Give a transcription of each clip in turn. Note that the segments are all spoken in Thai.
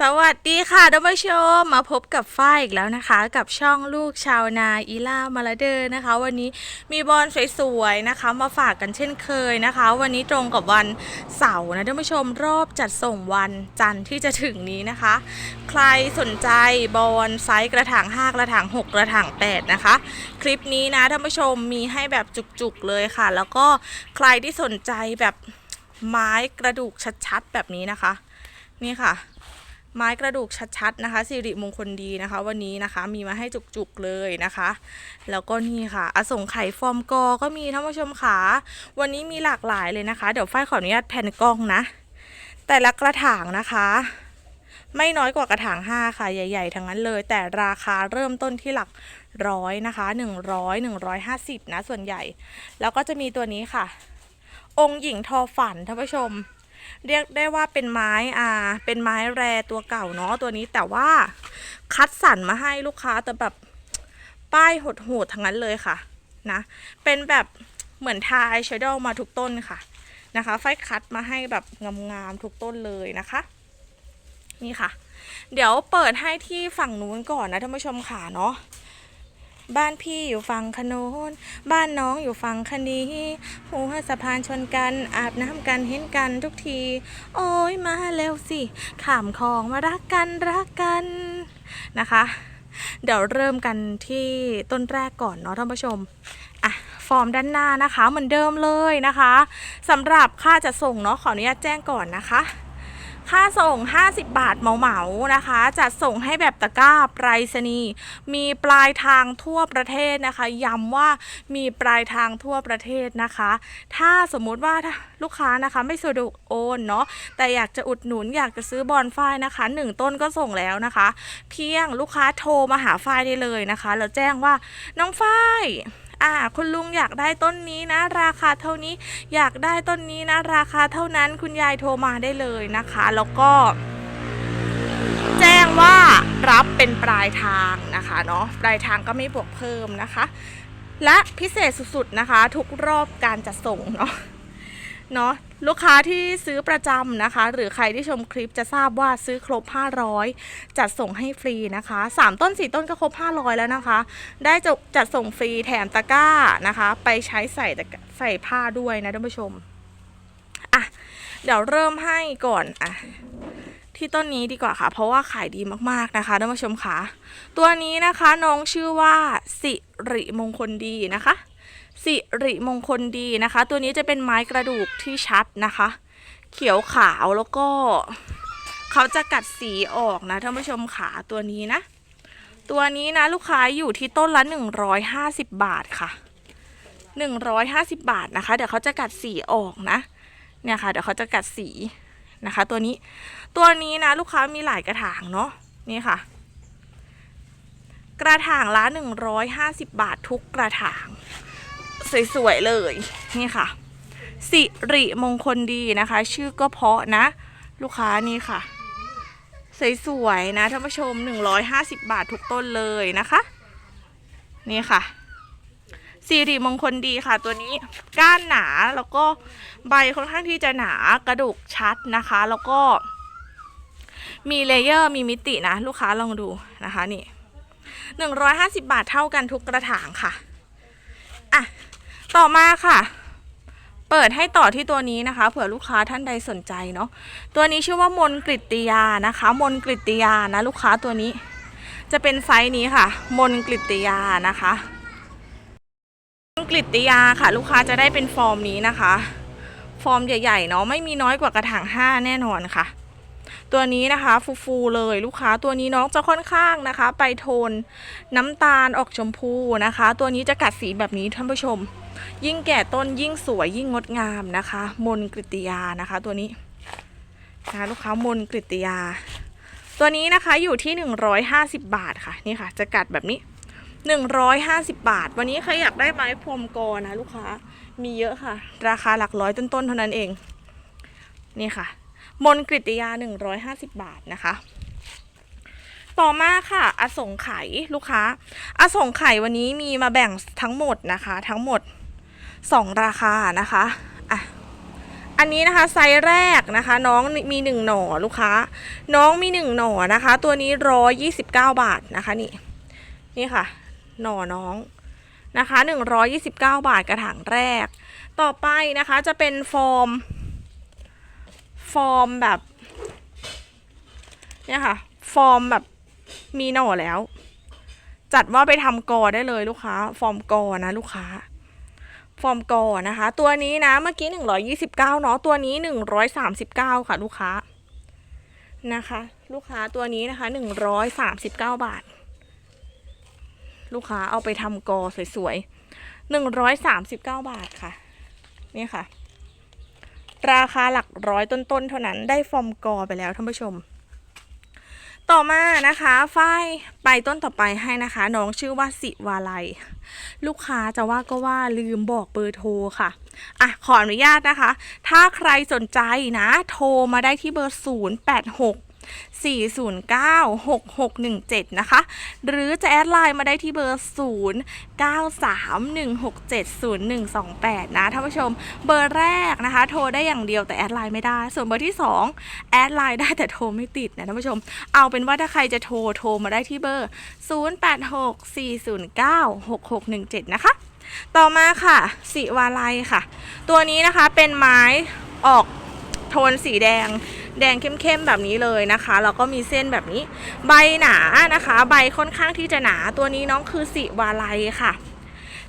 สวัสดีค่ะท่านผู้ชมมาพบกับฝ้ายอีกแล้วนะคะ กับช่องลูกชาวนาอีล่ามาลาเดอร์นะคะ วันนี้มีบอลสวยๆนะคะ มาฝากกันเช่นเคยนะคะ วันนี้ตรงกับวันเสาร์นะท่านผู้ชมรอบจัดส่งวันจันทร์ที่จะถึงนี้นะคะ ใครสนใจบอลไซส์กระถาง5กระถาง6กระถาง8นะคะ คลิปนี้นะท่านผู้ชมมีให้แบบจุกๆเลยค่ะ แล้วก็ใครที่สนใจแบบไม้กระดูกชัดๆแบบนี้นะคะ นี่ค่ะ ไม้กระดูกชัดๆนะคะสิริมงคลดีนะคะ วันนี้นะคะมีมาให้จุกๆเลยนะคะ แล้วก็นี่ค่ะอสงไข่ฟอร์มกอก็มีท่านผู้ชมค่ะวันนี้มีหลากหลายเลยนะคะ เดี๋ยวฝ้ายขออนุญาตแผ่นกล้องนะ แต่ละกระถางนะคะ ไม่น้อยกว่ากระถาง 5 ค่ะ ใหญ่ ๆ ทั้งนั้นเลย แต่ราคาเริ่มต้นที่หลักร้อยนะคะ100 150นะส่วนใหญ่ แล้วก็จะมีตัวนี้ค่ะ องค์หญิงทอฝันท่านผู้ชม เรียกได้ว่าเป็นไม้อ่า เป็นไม้แรตัวเก่าเนาะตัวนี้แต่ว่าคัดสรรมาให้ลูกค้าแต่แบบป้ายโหดๆทั้งนั้นเลยค่ะนะ เป็นแบบเหมือนทายชดอลมาทุกต้นค่ะนะคะ ไฟคัดมาให้แบบงามๆทุกต้นเลยนะคะ นี่ค่ะ เดี๋ยวเปิดให้ที่ฝั่งนู้นก่อนนะท่านผู้ชมค่ะเนาะ บ้านพี่อยู่ฝั่งขนนบ้านน้องอยู่ฝั่งคนีหัวสะพานชนกันอาบน้ำกันเห็นกันทุกที โอ้ยมาเร็วสิขามคลองมารักกันรักกันนะคะ เดี๋ยวเริ่มกันที่ต้นแรกก่อนเนาะท่านผู้ชมอะฟอร์มด้านหน้านะคะเหมือนเดิมเลยนะคะสำหรับค่าจะส่งเนาะขออนุญาตแจ้งก่อนนะคะ ค่าส่ง 50 บาทเหมาๆนะคะ จัดส่งให้แบบตะกร้าไปรษณีย์มีปลายทางทั่วประเทศนะคะ ย้ำว่ามีปลายทางทั่วประเทศนะคะ ถ้าสมมุติว่าลูกค้านะคะไม่สะดวกโอนเนาะแต่อยากจะอุดหนุนอยากจะซื้อบอลฝ้ายนะคะหนึ่งต้นก็ส่งแล้วนะคะ เพียงลูกค้าโทรมาหาฝ้ายได้เลยนะคะ แล้วแจ้งว่าน้องฝ้าย อ่า คุณลุงอยากได้ต้นนี้นะ ราคาเท่านี้อยากได้ต้นนี้นะ ราคาเท่านั้นคุณยายโทรมาได้เลยนะคะ แล้วก็แจ้งว่ารับเป็นปลายทางนะคะเนาะปลายทางก็ไม่บวกเพิ่มนะคะ และพิเศษสุดๆนะคะ ทุกรอบการจัดส่งเนาะเนาะลูกค้าที่ซื้อประจำนะคะ หรือใครที่ชมคลิปจะทราบว่าซื้อครบ 500 จัดส่งให้ฟรีนะคะ 3 ต้น 4 ต้นก็ครบ 500 แล้วนะคะ ได้จจัดส่งฟรีแถมตะกร้านะคะ ไปใช้ใส่ใส่ผ้าด้วยนะท่านผู้ชมอะเดี๋ยวเริ่มให้ก่อนอะที่ต้นนี้ดีกว่าค่ะ เพราะว่าขายดีมากๆนะคะท่านผู้ชมค่ะตัวนี้นะคะน้องชื่อว่าสิริมงคลดีนะคะ สิริมงคลดีนะคะ ตัวนี้จะเป็นไม้กระดูกที่ชัดนะคะ เขียวขาวแล้วก็ เขาจะกัดสีออกนะท่านผู้ชมขาตัวนี้นะ ตัวนี้นะลูกค้าอยู่ที่ต้นละ 150 บาทค่ะ 150 บาทนะคะ เดี๋ยวเขาจะกัดสีออกนะ เนี่ยค่ะ เดี๋ยวเขาจะกัดสีนะคะ ตัวนี้ ตัวนี้นะลูกค้ามีหลายกระถางเนาะ นี่ค่ะ กระถางละ 150 บาททุกกระถาง สวยๆเลยนี่ค่ะ สิริมงคลดีนะคะ ชื่อก็เพาะนะ ลูกค้านี่ค่ะ สวยๆนะท่านผู้ชม 150 บาททุกต้นเลยนะคะ นี่ค่ะสิริมงคลดีค่ะตัวนี้ก้านหนาแล้วก็ใบค่อนข้างที่จะหนากระดูกชัดนะคะ แล้วก็มีเลเยอร์มีมิตินะ ลูกค้าลองดูนะคะนี่หนึ่งร้อยห้าสิบาทเท่ากันทุกกระถางค่ะ ต่อมาค่ะ เปิดให้ต่อที่ตัวนี้นะคะ เผื่อลูกค้าท่านใดสนใจเนาะตัวนี้ชื่อว่ามนกริติยานะคะ มนกริติยานะลูกค้าตัวนี้ จะเป็นไซส์นี้ค่ะ มนกริติยานะคะกริติยาค่ะ ลูกค้าจะได้เป็นฟอร์มนี้นะคะ ฟอร์มใหญ่ๆเนาะไม่มีน้อยกว่ากระถางห้าแน่นอนค่ะ ตัวนี้นะคะฟูๆเลยลูกค้าตัวนี้น้องจะค่อนข้างนะคะ ไปโทนน้ำตาลออกชมพูนะคะ ตัวนี้จะกัดสีแบบนี้ท่านผู้ชม ยิ่งแก่ต้นยิ่งสวยยิ่งงดงามนะคะ มนกริติยานะคะ ตัวนี้นะลูกค้ามนกริตติยา ตัวนี้นะคะอยู่ที่ 150 บาทค่ะนี่ค่ะ จะกัดแบบนี้150 บาท วันนี้ใครอยากได้ไม้พรมกอนะ ลูกค้า มีเยอะค่ะ ราคาหลักร้อยต้นๆเท่านั้นเอง นี่ค่ะ มนกริตยา 150 บาทนะคะ ต่อมาค่ะ อสงไขยลูกค้า อสงไขยวันนี้มีมาแบ่งทั้งหมดนะคะ ทั้งหมด 2 ราคานะคะอะอันนี้นะคะไซส์แรกนะคะ น้องมีหนึ่งหน่อลูกค้า น้องมีหนึ่งหน่อนะคะ ตัวนี้ร้อยยี่สิบเก้าบาทนะคะนี่นี่ค่ะ หน่อน้องนะคะหนึ่งร้อยยี่สิบเก้าบาทกระถางแรก ต่อไปนะคะจะเป็นฟอร์ม ฟอร์มแบบ เนี่ยค่ะ ฟอร์มแบบมีหน่อแล้ว จัดว่าไปทำกอได้เลยลูกค้า ฟอร์มกอนะลูกค้า ฟอร์มกอนะคะ ตัวนี้นะเมื่อกี้หนึ่งร้อยี่สิบเก้าเนาะตัวนี้หนึ่งร้อยสามสิบเก้าค่ะลูกค้านะคะ ลูกค้าตัวนี้นะคะหนึ่งร้อยสามสิบเก้าบาท ลูกค้าเอาไปทำกอสวยๆหนึ่งร้อยสามสิบเก้าบาทค่ะ นี่ค่ะ ราคาหลักร้อยต้นๆเท่านั้นได้ฟอร์มกอไปแล้วท่านผู้ชม ต่อมานะคะฝ้ายไปต้นต่อไปให้นะคะ น้องชื่อว่าสิวาลัย ลูกค้าจะว่าก็ว่าลืมบอกเบอร์โทรค่ะอะขออนุญาตนะคะ ถ้าใครสนใจนะ โทรมาได้ที่เบอร์ 0 409 6617 นะคะ หรือจะแอดไลน์มาได้ที่เบอร์ 0 9 3 1 6 7 0 1 2 8 นะท่านผู้ชม เบอร์แรกนะคะ โทรได้อย่างเดียวแต่แอดไลน์ไม่ได้ ส่วนเบอร์ที่ 2 แอดไลน์ได้แต่โทรไม่ติดนะท่านผู้ชม เอาเป็นว่าถ้าใครจะโทรโทรมาได้ที่เบอร์ 086 409 6617 นะคะ ต่อมาค่ะสีวาลัยค่ะ ตัวนี้นะคะเป็นไม้ออกโทนสีแดง แดงเข้มๆแบบนี้เลยนะคะแล้วก็มีเส้นแบบนี้ ใบหนานะคะ ใบค่อนข้างที่จะหนาตัวนี้น้องคือสีวาลัยค่ะ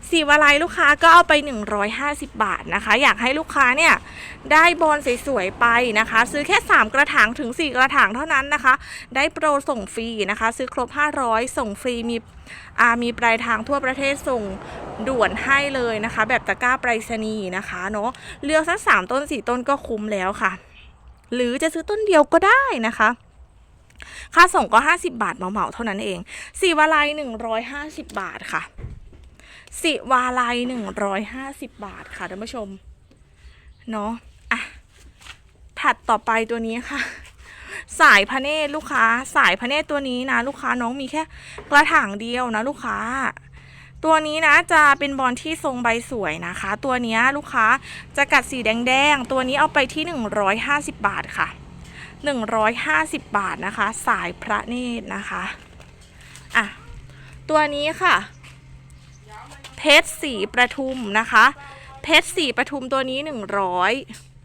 สีวาลัยลูกค้าก็เอาไป 150 บาทนะคะ อยากให้ลูกค้าเนี่ยได้บอลสวยๆไปนะคะ ซื้อแค่ 3 กระถางถึง 4 กระถางเท่านั้นนะคะ ได้โปรส่งฟรีนะคะ ซื้อครบ 500 ส่งฟรีมีอามีปลายทางทั่วประเทศส่งด่วนให้เลยนะคะ แบบตะกร้าไปรษณีย์นะคะเนาะเลือกสักสามต้นสี่ต้นก็คุ้มแล้วค่ะ หรือจะซื้อต้นเดียวก็ได้นะคะค่าส่งก็ 50 บาทเหมาๆเท่านั้นเองสีวาลัย150 บาทค่ะสิวาลัยหนึ่งร้อยห้าสิบบาทค่ะท่านผู้ชมเนาะอะถัดต่อไปตัวนี้ค่ะ สายพระเนตรลูกค้า สายพระเนตรตัวนี้นะ ลูกค้าน้องมีแค่กระถางเดียวนะ ลูกค้า ตัวนี้นะจะเป็นบอลที่ทรงใบสวยนะคะ ตัวนี้ลูกค้าจะกัดสีแดงๆ ตัวนี้เอาไปที่ 150 บาทค่ะ 150 บาทนะคะ สายพระเนตรนะคะอะตัวนี้ค่ะ เพชรสีประทุมนะคะ เพชรสีประทุมตัวนี้ 100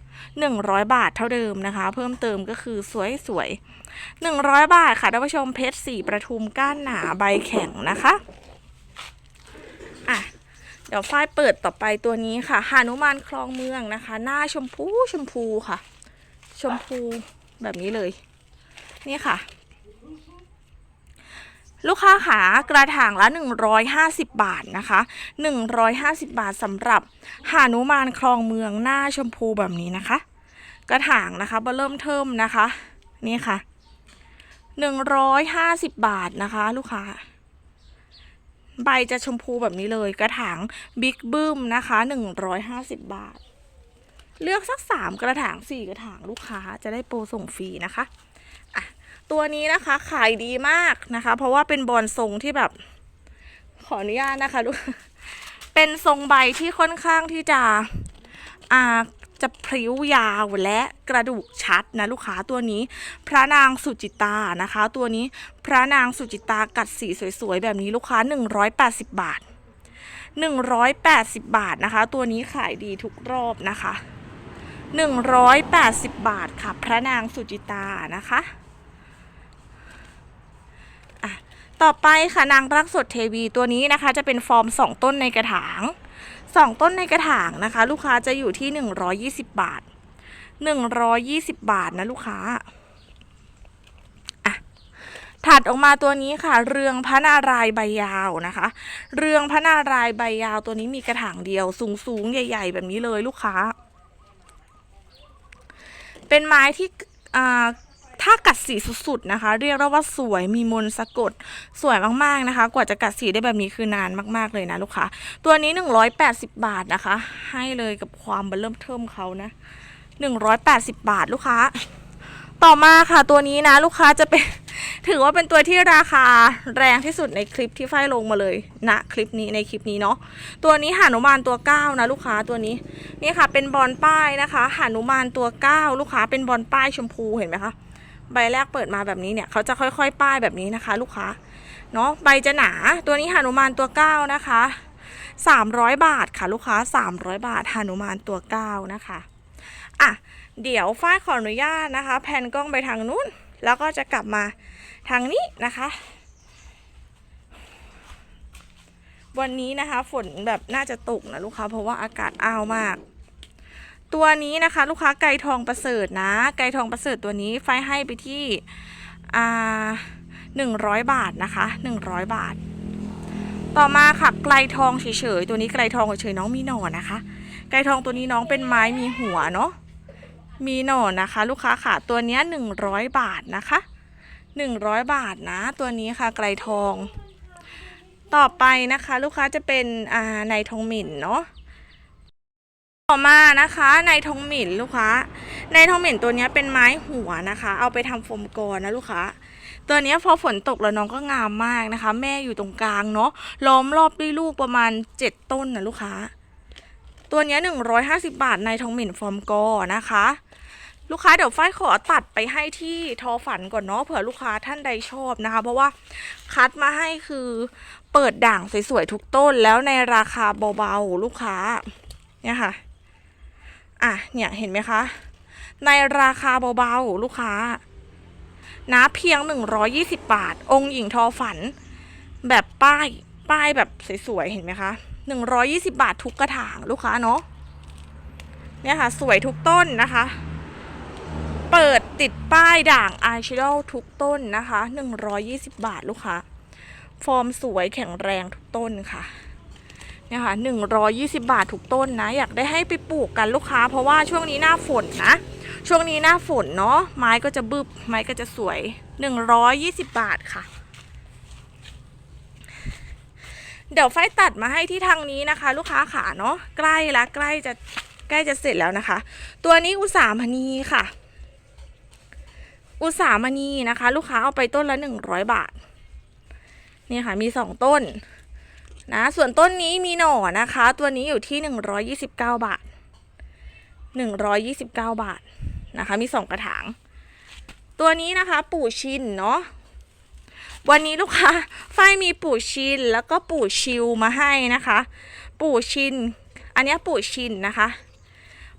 100 บาทเท่าเดิมนะคะ เพิ่มเติมก็คือสวยสวย100 บาทค่ะท่านผู้ชมเพชรสีประทุมก้านหนาใบแข็งนะคะอะ เดี๋ยวฝ้ายเปิดต่อไปตัวนี้ค่ะหานุมานคลองเมืองนะคะ หน้าชมพูชมพูค่ะ ชมพูแบบนี้เลย นี่ค่ะ ลูกค้าขากระถางละ 150 บาทนะคะ 150 บาทสำหรับหานุมานคลองเมืองหน้าชมพูแบบนี้นะคะ กระถางนะคะเบอร์เริ่มเทิมนะคะ นี่ค่ะ 150 บาทนะคะ ลูกค้า ใบจะชมพูแบบนี้เลยกระถางบิ๊กบึ้มนะคะ 150 บาท เลือกสัก 3 กระถาง 4 กระถางลูกค้าจะได้โปรส่งฟรีนะคะอะตัวนี้นะคะขายดีมากนะคะ เพราะว่าเป็นบอลทรงที่แบบขออนุญาตนะคะลูกเป็นทรงใบที่ค่อนข้างที่จะอ่า จะพริ้วยาวและกระดูกชัดนะลูกค้าตัวนี้ พระนางสุจิตานะคะ ตัวนี้พระนางสุจิตากัดสีสวยๆ แบบนี้ลูกค้า 180 บาท 180 บาทนะคะ ตัวนี้ขายดีทุกรอบนะคะ 180 บาทค่ะ พระนางสุจิตานะคะอะต่อไปค่ะนางรักสดเทวีตัวนี้นะคะ จะเป็นฟอร์ม 2 ต้นในกระถาง 2 ต้นในกระถางนะคะ ลูกค้าจะอยู่ที่ 120 บาท 120 บาทนะลูกค้าอะถัดออกมาตัวนี้ค่ะ เรืองพระนารายใบยาวนะคะ เรืองพระนารายใบยาวตัวนี้มีกระถางเดียว สูงๆใหญ่ ๆ แบบนี้เลยลูกค้า เป็นไม้ที่ ถ้ากัดสีสุดๆนะคะ เรียกได้ว่าสวยมีมนสะกดสวยมากๆนะคะ กว่าจะกัดสีได้แบบนี้คือนานมากๆเลยนะลูกค้าตัวนี้ 180 บาทนะคะ ให้เลยกับความเบอร์เริ่มเทิมเขานะ180 บาทลูกค้า ต่อมาค่ะตัวนี้นะ ลูกค้าจะเป็นถือว่าเป็นตัวที่ราคาแรงที่สุดในคลิปที่ไฟลงมาเลยณคลิปนี้ในคลิปนี้เนาะตัวนี้หานุมานตัวเก้านะ ลูกค้าตัวนี้นี่ค่ะ เป็นบอลป้ายนะคะหานุมานตัวเก้าลูกค้าเป็นบอลป้ายชมพูเห็นไหมคะ ใบแรกเปิดมาแบบนี้เนี่ยเขาจะค่อยๆ ป้ายแบบนี้นะคะ ลูกค้าเนาะใบจะหนาตัวนี้หานุมานตัวเก้านะคะ300บาทค่ะลูกค้า300บาทหานุมานตัวเก้านะคะอะเดี๋ยวฝ้ายขออนุญาตนะคะแพนกล้องไปทางนู้น แล้วก็จะกลับมาทางนี้นะคะ วันนี้นะคะ ฝนแบบน่าจะตกนะลูกค้าเพราะว่าอากาศอ้าวมาก ตัวนี้นะคะลูกค้าไก่ทองประเสริฐนะ ไก่ทองประเสริฐตัวนี้ไฟให้ไปที่อ่าหนึ่งร้อยบาทนะคะหนึ่งร้อยบาท ต่อมาค่ะไกลทองเฉยๆตัวนี้ไกลทองเฉยๆน้องมีหน่อนะคะ ไกลทองตัวนี้น้องเป็นไม้มีหัวเนาะมีหน่อนะคะ ลูกค้าค่ะตัวนี้หนึ่งร้อยบาทนะคะหนึ่งร้อยบาทนะ ตัวนี้ค่ะไกลทอง ต่อไปนะคะ ลูกค้าจะเป็นอ่าในทองหมิ่นเนาะ ต่อมานะคะในทองหมิ่นลูกค้า ในทองหมิ่นตัวนี้เป็นไม้หัวนะคะ เอาไปทำโฟมกรนะลูกค้าตัวนี้พอฝนตกแล้วน้องก็งามมากนะคะ แม่อยู่ตรงกลางเนาะล้อมรอบด้วยลูกประมาณเจ็ดต้นนะลูกค้า ตัวนี้หนึ่งร้อยห้าสิบาทในทองหมิ่นโฟมกอนะคะ ลูกค้าเดี๋ยวฝ้ายขอตัดไปให้ที่ทอฝันก่อนเนาะเผื่อลูกค้าท่านใดชอบนะคะ เพราะว่าคัดมาให้คือเปิดด่างสวยๆทุกต้นแล้วในราคาเบาๆลูกค้าเนี่ยค่ะ อะเนี่ยเห็นไหมคะ ในราคาเบาๆ ลูกค้า นะเพียง 120 บาท องค์หญิงทอฝัน แบบป้ายป้ายแบบสวยๆ เห็นไหมคะ120 บาททุกกระถางลูกค้าเนาะเนี่ยค่ะ สวยทุกต้นนะคะ เปิดติดป้ายด่างอายชิโดทุกต้นนะคะ 120 บาทลูกค้า ฟอร์มสวยแข็งแรงทุกต้นค่ะ เนี่ยค่ะ120 บาททุกต้นนะ อยากได้ให้ไปปลูกกันลูกค้า เพราะว่าช่วงนี้หน้าฝนนะ ช่วงนี้หน้าฝนเนาะไม้ก็จะบึบไม้ก็จะสวย 120 บาทค่ะ เดี๋ยวไฟตัดมาให้ที่ทางนี้นะคะ ลูกค้าขาเนาะใกล้ละใกล้จะใกล้จะเสร็จแล้วนะคะ ตัวนี้อุสาหมณีค่ะ อุสาหมณีนะคะ ลูกค้าเอาไปต้นละหนึ่งร้อยบาทนี่ค่ะมีสองต้น นะ ส่วนต้นนี้มีหน่อนะคะ ตัวนี้อยู่ที่หนึ่งร้อยี่สิบเก้าบาทหนึ่งร้อยี่สิบเก้าบาทนะคะ มีสองกระถาง ตัวนี้นะคะ ปู่ชินเนาะวันนี้ลูกค้าฝ้ายมีปู่ชินแล้วก็ปู่ชิวมาให้นะคะ ปู่ชิน อันนี้ปู่ชินนะคะ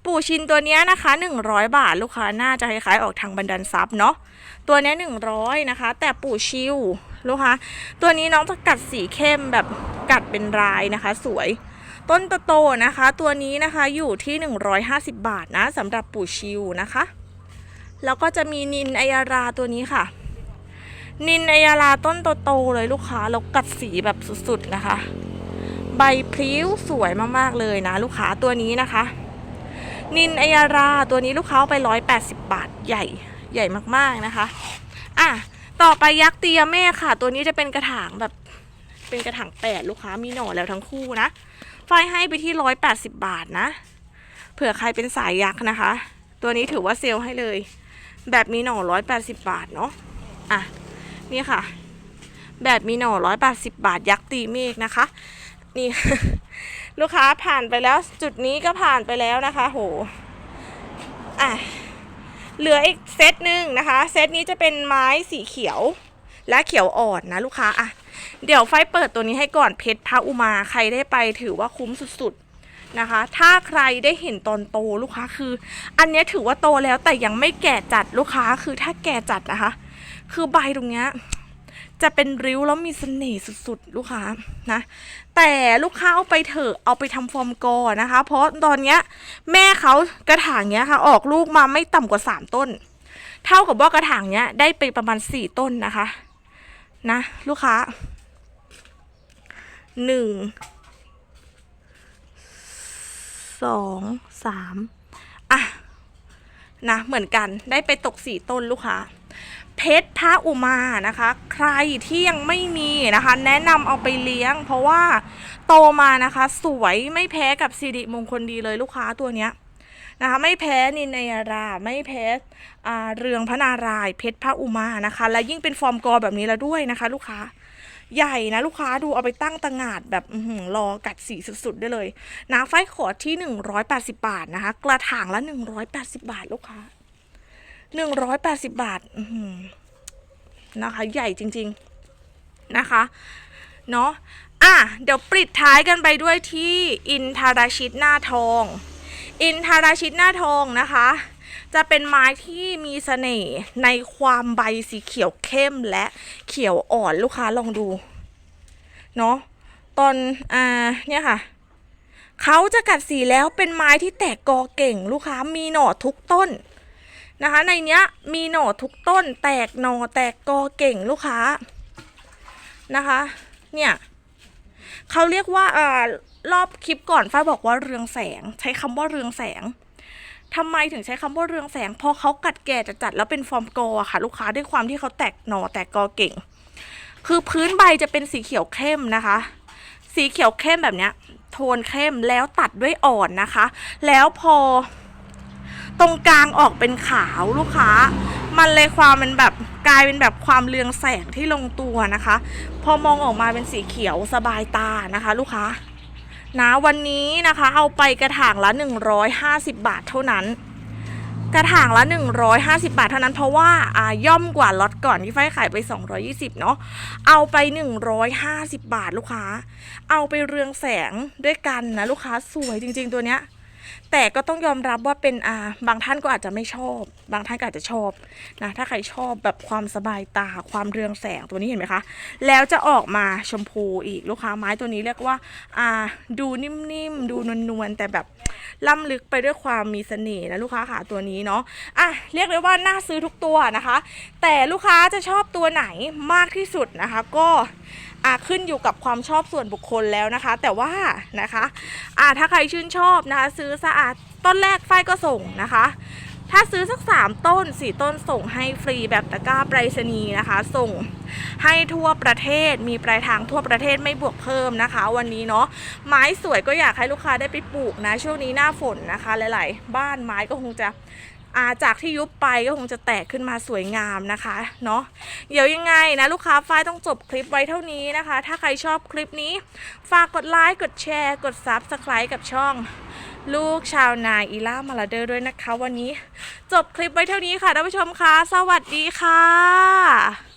ปู่ชินตัวนี้นะคะ 100 บาทลูกค้าน่าจะคล้ายๆออกทางบันดันซับเนาะตัวนี้100นะคะ แต่ปู่ชิว ลูกค้าตัวนี้น้องจะกัดสีเข้มแบบกัดเป็นลายนะคะ สวย ต้นโตๆนะคะ ตัวนี้นะคะอยู่ที่ 150 บาทนะสำหรับปู่ชิวนะคะ แล้วก็จะมีนินไอยาราตัวนี้ค่ะ นินไอยาราต้นโตๆเลยลูกค้าแล้วกัดสีแบบสุดๆนะคะ ใบพลิ้วสวยมากๆเลยนะ ลูกค้าตัวนี้นะคะ นินไอยาราตัวนี้ลูกค้าเอาไปร้อยแปดสิบบาทใหญ่ใหญ่มากๆนะคะ ต่อไปยักษ์เตียแม่ค่ะ ตัวนี้จะเป็นกระถางแบบเป็นกระถางแปดลูกค้ามีหน่อแล้วทั้งคู่นะไฟให้ไปที่ร้อยแปดสิบบาทนะ เผื่อใครเป็นสายยักษ์นะคะ ตัวนี้ถือว่าเซลให้เลย แบบมีหน่อร้อยแปดสิบบาทเนาะอะนี่ค่ะ แบบมีหน่อร้อยแปดสิบบาทยักษ์ตีเมฆนะคะ นี่ ลูกค้าผ่านไปแล้วจุดนี้ก็ผ่านไปแล้วนะคะ โหอะ เหลืออีกเซตหนึ่งนะคะ เซตนี้จะเป็นไม้สีเขียวและเขียวอ่อนนะลูกค้าอะเดี๋ยวไฟเปิดตัวนี้ให้ก่อนเพชรพระอุมาใครได้ไปถือว่าคุ้มสุดๆนะคะ ถ้าใครได้เห็นตอนโตลูกค้าคือ อันนี้ถือว่าโตแล้วแต่ยังไม่แก่จัดลูกค้าคือถ้าแก่จัดนะคะ คือใบตรงเนี้ย จะเป็นริ้วแล้วมีเสน่ห์สุดๆ ลูกค้านะ แต่ลูกค้าเอาไปเถอะเอาไปทำฟอร์มกอนะคะ เพราะตอนเนี้ยแม่เขากระถางเนี้ยค่ะ ออกลูกมาไม่ต่ำกว่าสามต้น เท่ากับว่ากระถางเนี้ยได้ไปประมาณสี่ต้นนะคะ นะ ลูกค้าหนึ่งสองสามอะนะเหมือนกันได้ไปตกสี่ต้นลูกค้า เพชรพระอุมานะคะ ใครที่ยังไม่มีนะคะ แนะนำเอาไปเลี้ยง เพราะว่าโตมานะคะ สวยไม่แพ้กับสิริมงคลดีเลยลูกค้าตัวเนี้ยนะคะไม่แพ้นินนยารา ไม่แพ้อาเรืองพระนารายเพชรพระอุมานะคะ และยิ่งเป็นฟอร์มกอแบบนี้แล้วด้วยนะคะ ลูกค้าใหญ่นะลูกค้าดูเอาไปตั้งตางาดแบบอื้ออรอกัดสีสุดๆได้เลยนางไฟขอดที่ 180 บาทนะคะ กระถางละ 180 บาทลูกค้า 180บาทอื้อหือนะคะ ใหญ่จริง ๆ นะคะ เนาะอะ เดี๋ยวปิดท้ายกันไปด้วยที่อินทาราชิตหน้าทอง อินทาราชิตหน้าทองนะคะ จะเป็นไม้ที่มีเสน่ห์ในความใบสีเขียวเข้มและเขียวอ่อนลูกค้าลองดู เนาะตอนอ่าเนี่ยค่ะเขาจะกัดสีแล้วเป็นไม้ที่แตกกอเก่งลูกค้ามีหน่อทุกต้น นะคะ ในเนี้ยมีหน่อทุกต้นแตกหน่อแตกกอเก่งลูกค้านะคะ เนี่ยเขาเรียกว่าอ่ารอบคลิปก่อนฝ้ายบอกว่าเรืองแสง ใช้คำว่าเรืองแสงทำไมถึงใช้คำว่าเรืองแสงเพอเขากัดแก่จัดแล้วเป็นฟอร์มกอค่ะ ลูกค้าด้วยความที่เขาแตกหน่อแตกกอเก่ง คือพื้นใบจะเป็นสีเขียวเข้มนะคะ สีเขียวเข้มแบบเนี้ย โทนเข้มแล้วตัดด้วยอ่อนนะคะ แล้วพอ ตรงกลางออกเป็นขาวลูกค้า มันเลยความมันแบบกลายเป็นแบบความเรืองแสงที่ลงตัวนะคะ พอมองออกมาเป็นสีเขียวสบายตานะคะ ลูกค้านะวันนี้นะคะเอาไปกระถางละ 150 บาทเท่านั้น กระถางละ 150 บาทเท่านั้นเพราะว่าอ่าย่อมกว่าล็อตก่อนที่ไฟขายไป 220 เนาะเอาไป 150 บาทลูกค้า เอาไปเรืองแสงด้วยกันนะลูกค้าสวยจริง ๆ ตัวเนี้ย แต่ก็ต้องยอมรับว่าเป็นอ่าบางท่านก็อาจจะไม่ชอบ บางท่านก็อาจจะชอบนะถ้าใครชอบแบบความสบายตาความเรืองแสงตัวนี้เห็นไหมคะ แล้วจะออกมาชมพูอีกลูกค้าไม้ตัวนี้เรียกว่าอ่าดูนิ่มๆ ดูนวลๆ แต่แบบล่ำลึกไปด้วยความมีเสน่ห์นะลูกค้าค่ะตัวนี้เนาะอะเรียกได้ว่าน่าซื้อทุกตัวนะคะ แต่ลูกค้าจะชอบตัวไหนมากที่สุดนะคะ ก็ อะขึ้นอยู่กับความชอบส่วนบุคคลแล้วนะคะ แต่ว่านะคะอะถ้าใครชื่นชอบนะคะ ซื้อสะอาดต้นแรกฝ้ายก็ส่งนะคะ ถ้าซื้อสักสามต้นสี่ต้นส่งให้ฟรีแบบตะกร้าไปรษณีย์นะคะ ส่งให้ทั่วประเทศมีปลายทางทั่วประเทศไม่บวกเพิ่มนะคะ วันนี้เนาะไม้สวยก็อยากให้ลูกค้าได้ไปปลูกนะ ช่วงนี้หน้าฝนนะคะหลาย ๆ บ้านไม้ก็คงจะาจากที่ยุบไปก็คงจะแตกขึ้นมาสวยงามนะคะเนาะเดี๋ยวยังไงนะลูกค้าฝ้ายต้องจบคลิปไว้เท่านี้นะคะ ถ้าใครชอบคลิปนี้ฝากกดไลค์กดแชร์ กดซับสไครต์กับช่อง ลูกชาวนาอีล่ามาลาเดอร์ด้วยนะคะ วันนี้จบคลิปไว้เท่านี้ค่ะท่านผู้ชมคะสวัสดีค่ะ